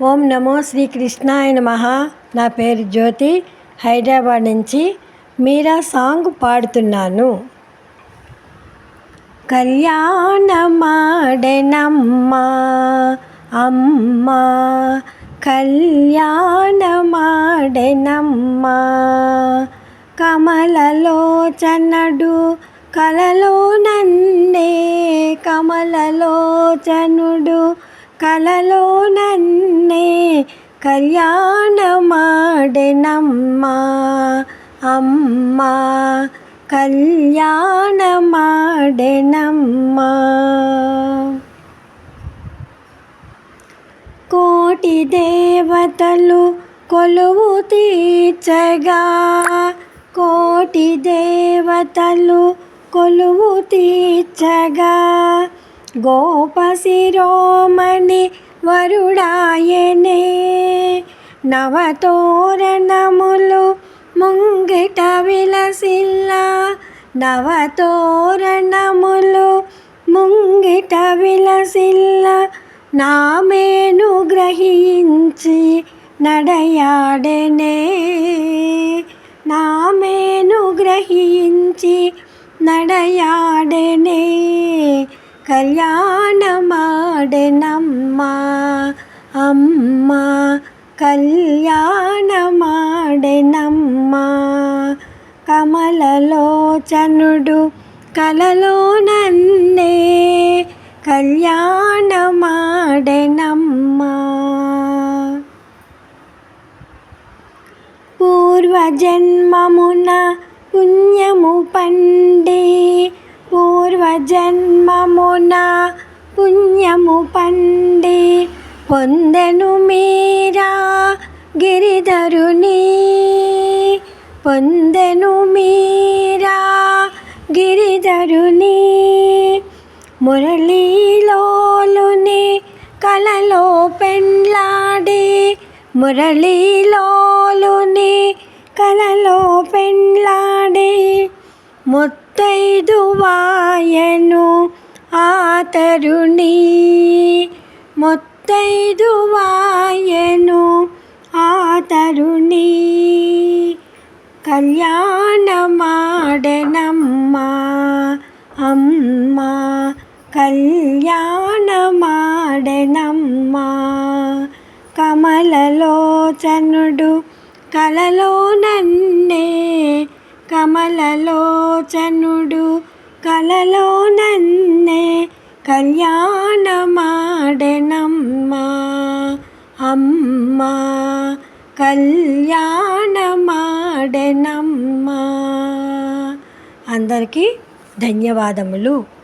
ఓం నమో శ్రీకృష్ణాయ నమ. నా పేరు జ్యోతి. హైదరాబాద్ నుంచి మీరా సాంగ్ పాడుతున్నాను. కళ్యాణమాడెనమ్మా అమ్మ కళ్యాణమాడెనమ్మా. కమలలోచనడు కలలో నన్నే కమలలోచనుడు కలలో నన్నే. కళ్యాణమాడెనమ్మా అమ్మ కళ్యాణమాడెనమ్మా. కోటి దేవతలు కొలువు తీర్చగా కోటి దేవతలు కొలువు తీర్చగా గోపశిరోమణి వరుడాయనే నవతోరణములు ముంగిట విలసిల్లా నవతోరణములు ముంగిట విలసిల్ల నామేను గ్రహించి నడయాడనే. నామేను గ్రహించి నడయాడనే. కళ్యాణమాడెనమ్మా అమ్మ కళ్యాణమాడెనమ్మా. కమలలోచనుడు కలలో నన్నే కళ్యాణమాడెనమ్మా. పూర్వజన్మమున పుణ్యము పండే జన్మమున పుణ్యము పండి పొందెను మీరా గిరిధరుని. పొందెను మీరా గిరిధరుని. మురళీలోలుని కలలో పెండ్లాడి మురళీలోలుని కలలో పెండ్లాడి. ముత్తైదు మొత్తైదువాయను ఆతరుణి. మొత్తైదువాయను ఆతరుణి. కళ్యాణమాడనమ్మ అమ్మ కళ్యాణమాడనమ్మ. కమలలోచనుడు కలలో నన్నే కమలలోచనుడు కలలో నన్నే కళ్యాణమాడెనమ్మా. అమ్మ కళ్యాణమాడెనమ్మా. అందరికీ ధన్యవాదములు.